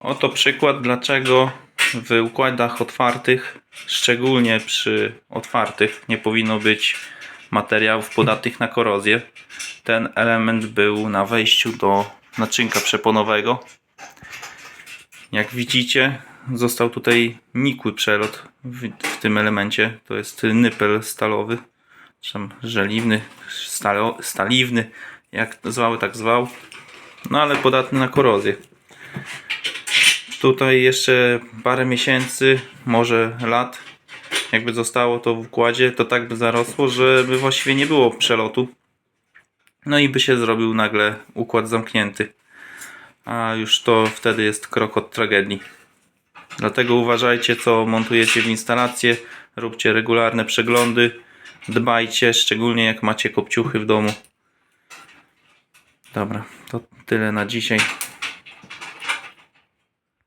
Oto przykład, dlaczego w układach otwartych, szczególnie przy otwartych, nie powinno być materiałów podatnych na korozję. Ten element był na wejściu do naczynka przeponowego. Jak widzicie, został tutaj nikły przelot w, w tym elemencie. To jest nypel stalowy, czy żeliwny, stalo, staliwny, jak zwał, tak zwał. No ale podatny na korozję. Tutaj jeszcze parę miesięcy, może lat, jakby zostało to w układzie, to tak by zarosło, że by właściwie nie było przelotu. No i by się zrobił nagle układ zamknięty. A już to wtedy jest krok od tragedii. Dlatego uważajcie, co montujecie w instalację. Róbcie regularne przeglądy. Dbajcie, szczególnie jak macie kopciuchy w domu. Dobra, to tyle na dzisiaj.